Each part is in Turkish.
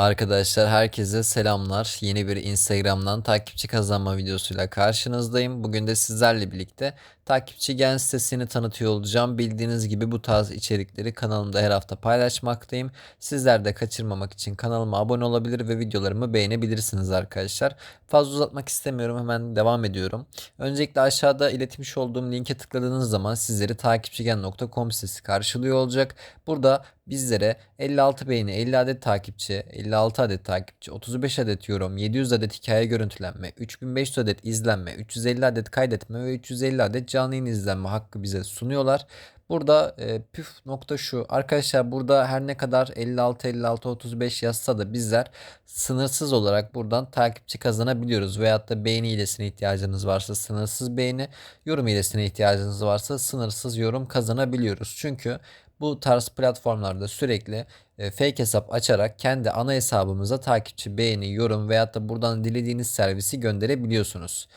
Arkadaşlar herkese selamlar. Yeni bir Instagram'dan takipçi kazanma videosuyla karşınızdayım. Bugün de sizlerle birlikte takipçi gen sitesini tanıtıyor olacağım. Bildiğiniz gibi bu tarz içerikleri kanalımda her hafta paylaşmaktayım. Sizler de kaçırmamak için kanalıma abone olabilir ve videolarımı beğenebilirsiniz arkadaşlar. Fazla uzatmak istemiyorum hemen devam ediyorum. Öncelikle aşağıda iletmiş olduğum linke tıkladığınız zaman sizleri takipçigen.com sitesi karşılıyor olacak. Burada bizlere 56 beğeni, 50 adet takipçi, 56 adet takipçi, 35 adet yorum, 700 adet hikaye görüntülenme, 3500 adet izlenme, 350 adet kaydetme ve 350 adet canlı yayın izlenme hakkı bize sunuyorlar. Burada e, püf nokta şu. Arkadaşlar burada her ne kadar 56 56 35 yazsa da bizler sınırsız olarak buradan takipçi kazanabiliyoruz. Veyahut da beğeni hilesine ihtiyacınız varsa sınırsız beğeni, yorum hilesine ihtiyacınız varsa sınırsız yorum kazanabiliyoruz. Çünkü bu tarz platformlarda sürekli e, fake hesap açarak kendi ana hesabımıza takipçi, beğeni, yorum veyahut da buradan dilediğiniz servisi gönderebiliyorsunuz.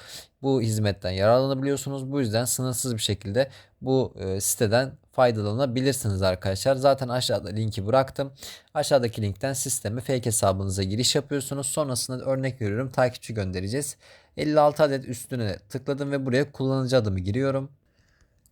Bu hizmetten yararlanabiliyorsunuz. Bu yüzden sınırsız bir şekilde bu e, siteden faydalanabilirsiniz arkadaşlar. Zaten aşağıda linki bıraktım. Aşağıdaki linkten sisteme fake hesabınıza giriş yapıyorsunuz. Sonrasında örnek veriyorum takipçi göndereceğiz. 56 adet üstüne tıkladım ve buraya kullanıcı adımı giriyorum.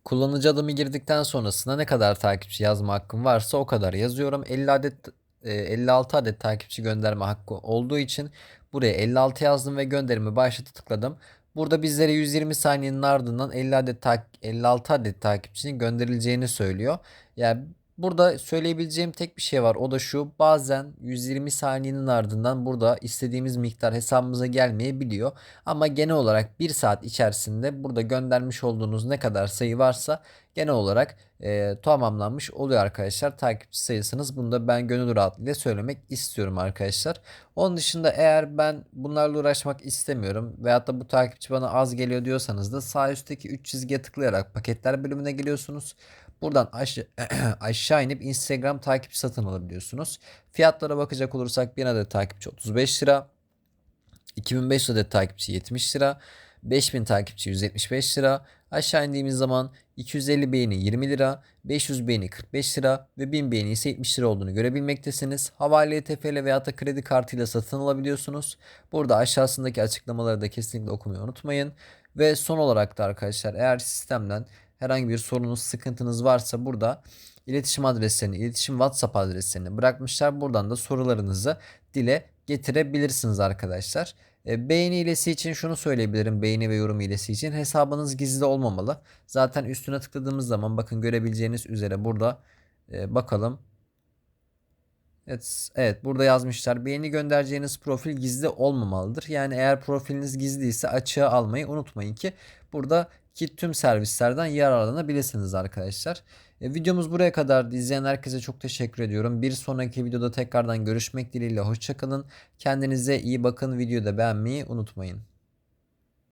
Kullanıcı adımı girdikten sonrasında ne kadar takipçi yazma hakkım varsa o kadar yazıyorum. 50 adet e, 56 adet takipçi gönderme hakkı olduğu için buraya 56 yazdım ve gönderimi başlatı tıkladım. Burada bizlere 120 saniyenin ardından 50 adet tak 56 adet takipçinin gönderileceğini söylüyor. Yani burada söyleyebileceğim tek bir şey var. O da şu. Bazen 120 saniyenin ardından burada istediğimiz miktar hesabımıza gelmeyebiliyor. Ama genel olarak 1 saat içerisinde burada göndermiş olduğunuz ne kadar sayı varsa genel olarak e, tamamlanmış oluyor arkadaşlar. Takipçi sayısınız. Bunu da ben gönül rahatlığıyla söylemek istiyorum arkadaşlar. Onun dışında eğer ben bunlarla uğraşmak istemiyorum veyahut da bu takipçi bana az geliyor diyorsanız da sağ üstteki 3 çizgiye tıklayarak paketler bölümüne geliyorsunuz. Buradan aşağı, aşağı inip Instagram takipçi satın alabiliyorsunuz. Fiyatlara bakacak olursak bir adet takipçi 35 lira. 2500 adet takipçi 70 lira. 5000 takipçi 175 lira. Aşağı indiğimiz zaman 250 beğeni 20 lira, 500 beğeni 45 lira ve 1000 beğeni ise 70 lira olduğunu görebilmektesiniz. Havale, TFL veya da kredi kartıyla satın alabiliyorsunuz. Burada aşağısındaki açıklamaları da kesinlikle okumayı unutmayın. Ve son olarak da arkadaşlar eğer sistemden herhangi bir sorunuz, sıkıntınız varsa burada iletişim adreslerini, iletişim WhatsApp adreslerini bırakmışlar. Buradan da sorularınızı dile getirebilirsiniz arkadaşlar. E, beğeni hilesi için şunu söyleyebilirim. Beğeni ve yorum hilesi için hesabınız gizli olmamalı. Zaten üstüne tıkladığımız zaman bakın görebileceğiniz üzere burada e, bakalım. Evet, evet burada yazmışlar. Beğeni göndereceğiniz profil gizli olmamalıdır. Yani eğer profiliniz gizliyse açığa almayı unutmayın ki burada ki tüm servislerden yararlanabilirsiniz arkadaşlar. E, videomuz buraya kadar. İzleyen herkese çok teşekkür ediyorum. Bir sonraki videoda tekrardan görüşmek dileğiyle. Hoşçakalın. Kendinize iyi bakın. Videoda beğenmeyi unutmayın.